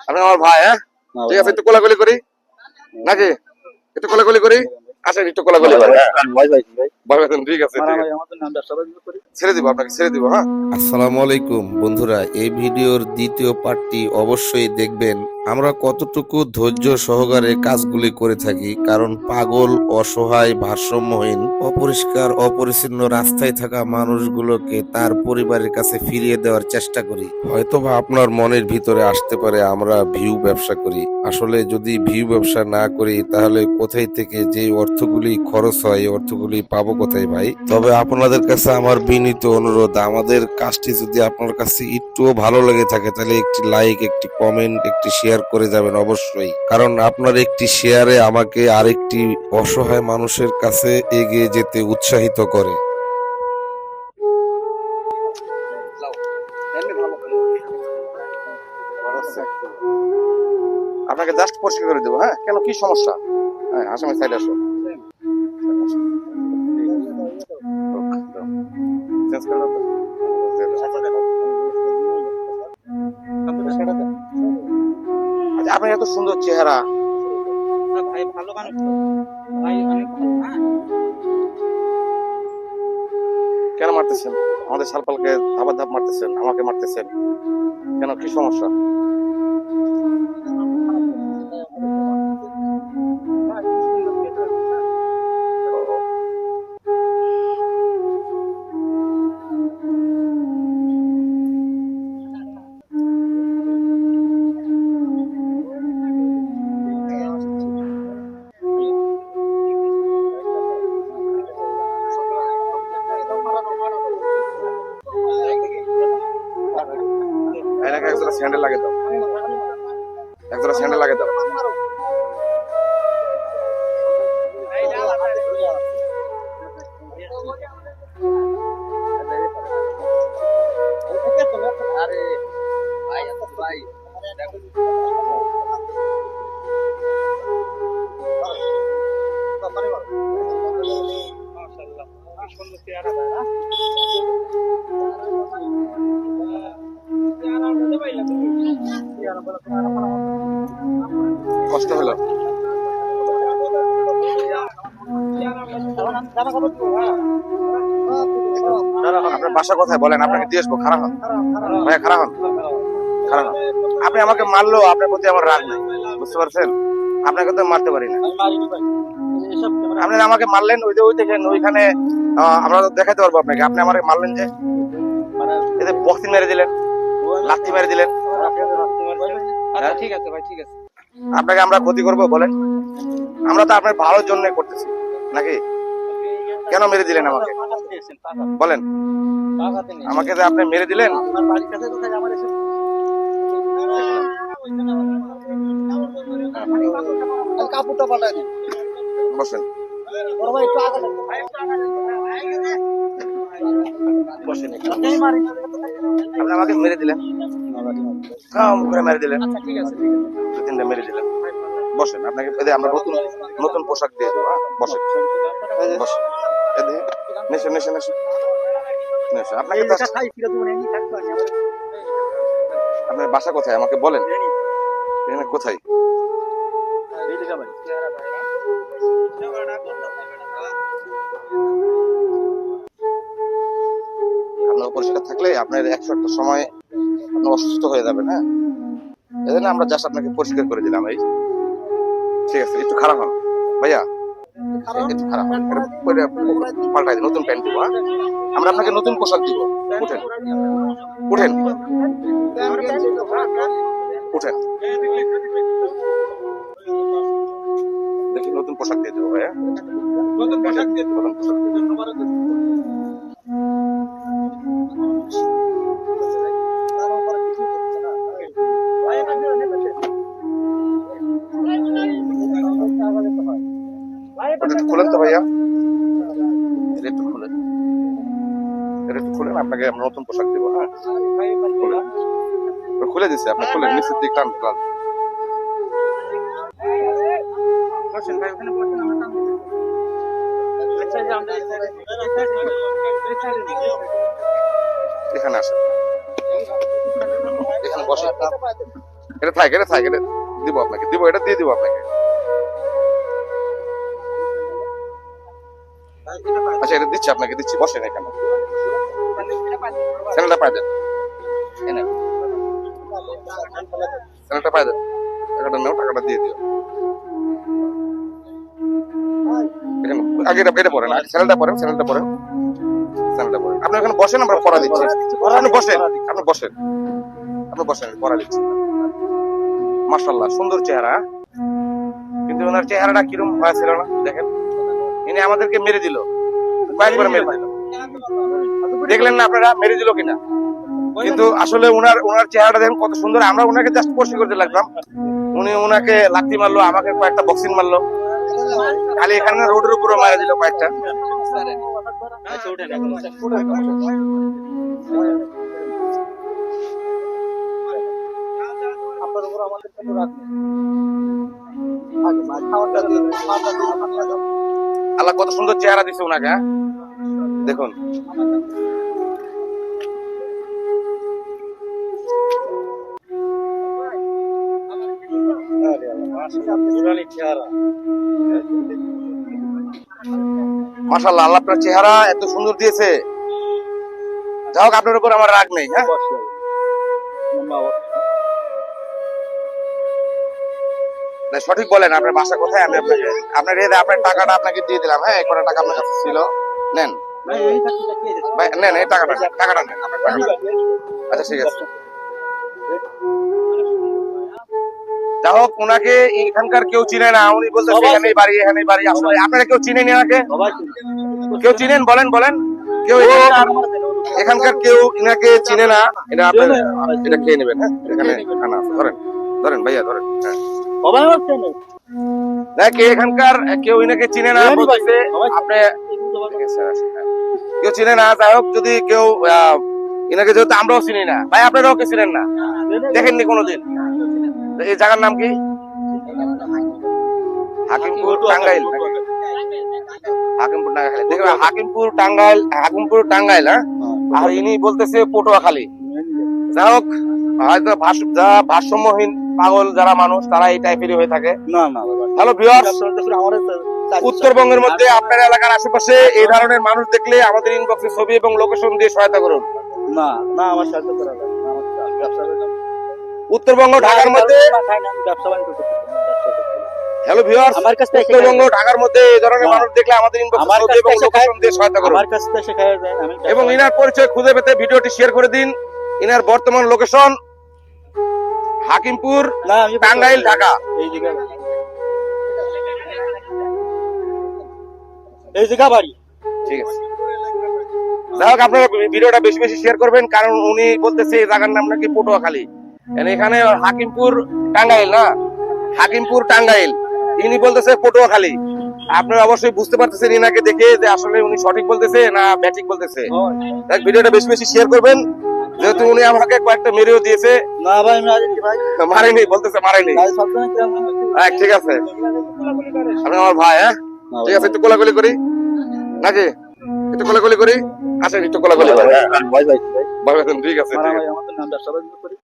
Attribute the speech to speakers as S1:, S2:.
S1: আপনি আমার ভাই হ্যাঁ? ঠিক আছে একটু কোলাকুলি করি। নাকি? একটু কোলাকুলি করি? আসেন একটু কোলাকুলি করি হ্যাঁ
S2: ভয় পাইছি ভাই
S1: ভয় পেতেন, ঠিক আছে ঠিক আছে।
S2: ভাই আমাদের নাম ব্যবসা বাণিজ্য করি।
S1: ছেড়ে দিব আপনাকে ছেড়ে দিব হ্যাঁ?
S3: আসসালামু আলাইকুম বন্ধুরা এই ভিডিওর দ্বিতীয় পার্টটি অবশ্যই দেখবেন। আমরা কতটুকু ধৈর্য সহকারে কাজগুলি করে থাকি কারণ পাগল অসহায় ভারসাম্যহীন অপরিষ্কার অপরিচ্ছন্ন রাস্তায় থাকা মানুষগুলোকে তার পরিবারের কাছে ফিরিয়ে দেওয়ার চেষ্টা করি। হয়তোবা আপনার মনের ভিতরে আসতে পারে আমরা ভিউ ব্যবসা করি। আসলে যদি ভিউ ব্যবসা না করি তাহলে কোথায় থেকে যে অর্থগুলি খরচ হয় এই অর্থগুলি পাবো কোথায় ভাই। তবে আপনাদের কাছে আমার বিনীত অনুরোধ, আমাদের কাজটি যদি আপনার কাছে একটুও ভালো লেগে থাকে, তাহলে একটি লাইক একটি কমেন্ট একটি শেয়ার করে যাবেন অবশ্যই। কারণ আপনার একটি শেয়ারে আমাকে আরেকটি অসহায় মানুষের কাছে এগিয়ে যেতে উৎসাহিত করে।
S1: আপনাকে জাস্ট পরিষ্কার করে দেবো হ্যাঁ? কেন? কি সমস্যা? হ্যাঁ আসামি সাইড আসো। সুন্দর চেহারা।
S2: ভাই ভালো মানুষ ভাই অনেক হ্যাঁ।
S1: কেন মারতেছেন? আমাদের সালপালকে ধাপা ধাপ মারতেছেন আমাকে মারতেছেন। কেন? কি সমস্যা? স্যান্ডেল লাগে দাও। একজোড়া স্যান্ডেল লাগে দাও।
S2: আরে ভাই
S1: কষ্ট হলো। আপনার বাসা কোথায়? বলেন, আপনাকে দিয়ে আসব খারাপ হন। ভাইয়া খারাপ হন খারাপ হন। আপনি আমাকে মারলো আপনার প্রতি আমার রাগ নেই, বুঝতে পারছেন? আপনাকে তো মারতে পারি না। আপনি আমাকে মারলেন, ওই যে ওই দেখেন, ওইখানে আমরা তো দেখাতে পারব আপনাকে। আপনি আমাকে মারলেন যে বক্সিং মেরে দিলেন, লাথি মেরে দিলেন।
S2: আচ্ছা ঠিক আছে ভাই ঠিক আছে।
S1: আপনাকে আমরা ক্ষতি করব বলেন। আমরা তো আপনার ভালোর জন্য করতেছি নাকি? কেন মেরে দিলেন আমাকে? বলেন। আমাকে যে আপনি মেরে দিলেন?
S2: কাপড়টা পাল্টাই দিন।
S1: বসেন। আপনি আমাকে মেরে দিলেন। হ্যাঁ মুখে মেরে দিলেন।
S2: আচ্ছা ঠিক আছে
S1: দু তিনটা মেরে দিলেন। বসেন আপনাকে যে আমরা নতুন নতুন পোশাক দিয়ে দেবো হ্যাঁ? বসেন। বসেন। এই যে, নেশে নেশে নেশে নেশে আপনাকে আপনার বাসা কোথায়? আমাকে বলেন। কোথায়? আপনার পরিষ্কার থাকলে আপনার একশো একটা সময় আপনি অসুস্থ হয়ে যাবেন হ্যাঁ? এই জন্য আমরা জাস্ট আপনাকে পরিষ্কার করে দিলাম এই ঠিক আছে একটু খারাপ হন ভাইয়া একটু খারাপ পাল্টাই দিন, নতুন প্যান্ট দিব হ্যাঁ? আমরা আপনাকে নতুন পোশাক দিব। উঠেন। উঠেন। উঠেন। দেখি নতুন পোশাক দিয়ে দেবো ভাইয়া।
S2: নতুন পোশাক দিয়ে
S1: নতুন পোশাক দিয়ে এটা একটু খুলেন আপনাকে আমরা নতুন পোশাক দেবো হ্যাঁ? খুলে দিছে আপনি খুলেন নিচের দিক টান।
S2: আচ্ছা।
S1: এখানে আসেন। এখানে বসেন। এটা থাক এটা থাক এটা দিব আপনাকে দিব এটা দিয়ে দিব আপনাকে। আচ্ছা এটা দিচ্ছি আপনাকে দিচ্ছি বসেন এখানে। চ্যানেলটা পাই দেন এনে চ্যানেলটা পাই দেন টাকাটা নাও টাকাটা দিয়ে দিও এখানে আগে এটা এটা পড়েন আগে চ্যানেলটা পড়েন চ্যানেলটা পড়েন চ্যানেলটা পড়েন আপনি ওখানে বসেন আমরা পড়া দিচ্ছি আপনি বসেন আপনি বসেন আপনি বসেন পড়া দিচ্ছি মাশাল্লাহ সুন্দর চেহারা কিন্তু ওনার চেহারাটা কিরম হয়েছিল না দেখেন ইনি আমাদেরকে মেরে দিল কয়েকবার মেরে দিল দেখলেন না আপনারা মেরে দিল কিনা? কিন্তু আসলে উনার উনার চেহারাটা দেখেন কত সুন্দর। আমরা উনাকে জাস্ট স্পর্শ করতে লাগলাম। উনি উনাকে লাথি মারলো, আমাকে কয়েকটা বক্সিং মারলো। খালি এখানে রোডের উপরে মারা দিল কয়েকটা। আল্লাহ কত সুন্দর চেহারা দিছে উনাকে হ্যাঁ? দেখুন। মাশাল্লাহ আল্লাহ আপনার চেহারা এত সুন্দর দিয়েছে। যাই হোক আপনার উপর আমার রাগ নেই হ্যাঁ? না, সঠিক বলেন আপনার বাসা কোথায়? আমি আপনাকে আপনার যে আপনার টাকাটা আপনাকে দিয়ে দিলাম হ্যাঁ কটা টাকা আপনার কাছে ছিল। নেন। নেন এই টাকাটা টাকাটা নেন। আচ্ছা ঠিক আছে। হোক ওনাকে এখানকার কেউ চিনে না। উনি বলতে এখানেই বাড়ি এখানেই বাড়ি আসলে আপনারা কেউ চিনেন ওনাকে কেউ চিনেন? বলেন বলেন। কেউ এখানকার কেউ ইনাকে চিনে না? এটা আপনার এটা খেয়ে নেবেন হ্যাঁ? এখানে খানা আছে। ধরেন ধরেন ভাইয়া ধরেন হ্যাঁ। না কে এখানকার কেউ ইনাকে চিনে না বলতেছে আপনি হ্যাঁ। কেউ চিনে না যাই হোক যদি কেউ আহ, ইনাকে যেহেতু আমরাও চিনি না। ভাই আপনারাও কে চিনেন না। দেখেননি কোনোদিন? এই জায়গার নাম কি? হাকিমপুর টাঙ্গাইল। হাকিমপুর টাঙ্গাইল। দেখবেন হাকিমপুর টাঙ্গাইল হাকিমপুর টাঙ্গাইল হ্যাঁ? আর ইনি বলতেছে পটুয়াখালী। যাই হোক হয়তো যা ভারসাম্যহীন পাগল যারা মানুষ তারা এই টাইপেরই হয়ে থাকে।
S2: না না
S1: হ্যালো ভিউয়ার্স উত্তরবঙ্গের মধ্যে আপনার এলাকার আশেপাশে এই ধরনের মানুষ দেখলে আমাদের ইনবক্সে ছবি এবং লোকেশন দিয়ে সহায়তা করুন।
S2: না না আমার সাথে করা লাগে
S1: উত্তরবঙ্গ ঢাকার মধ্যে। হ্যালো ভিউয়ার্স
S2: আমার কাছ
S1: উত্তরবঙ্গ ঢাকার মধ্যে এই ধরনের মানুষ দেখলে আমাদের ইনবক্সে এবং লোকেশন দিয়ে সহায়তা করুন।
S2: আমার কাছ যায় আমি
S1: এবং ইনার পরিচয় খুঁজে পেতে ভিডিওটি শেয়ার করে দিন। ইনার বর্তমান লোকেশন হাকিমপুর টাঙ্গাইল ঢাকা।
S2: এই জায়গা বাড়ি।
S1: ঠিক আছে। যাই হোক আপনারা ভিডিওটা বেশি বেশি শেয়ার করবেন কারণ উনি বলতেছে এই জায়গার নাম নাকি পটুয়াখালী। এখানে হাকিমপুর টাঙ্গাইল না? হাকিমপুর টাঙ্গাইল। ইনি বলতেছে পটুয়াখালী। আপনারা অবশ্যই বুঝতে পারতেছেন ইনাকে দেখে যে আসলে উনি সঠিক বলতেছে না ব্যাটিক বলতেছে। ভিডিওটা বেশি বেশি শেয়ার করবেন। যেহেতু উনি আমাকে কয়েকটা মেরেও দিয়েছে।
S2: না ভাই ভাই?
S1: মারেনি বলতেছে মারেনি। হ্যাঁ ঠিক আছে। আপনি আমার ভাই হ্যাঁ? ঠিক আছে একটু কোলাগুলি করি। নাকি? একটু কোলাগুলি করি? আচ্ছা একটু কোলাগুলি করি ঠিক আছে ঠিক আছে।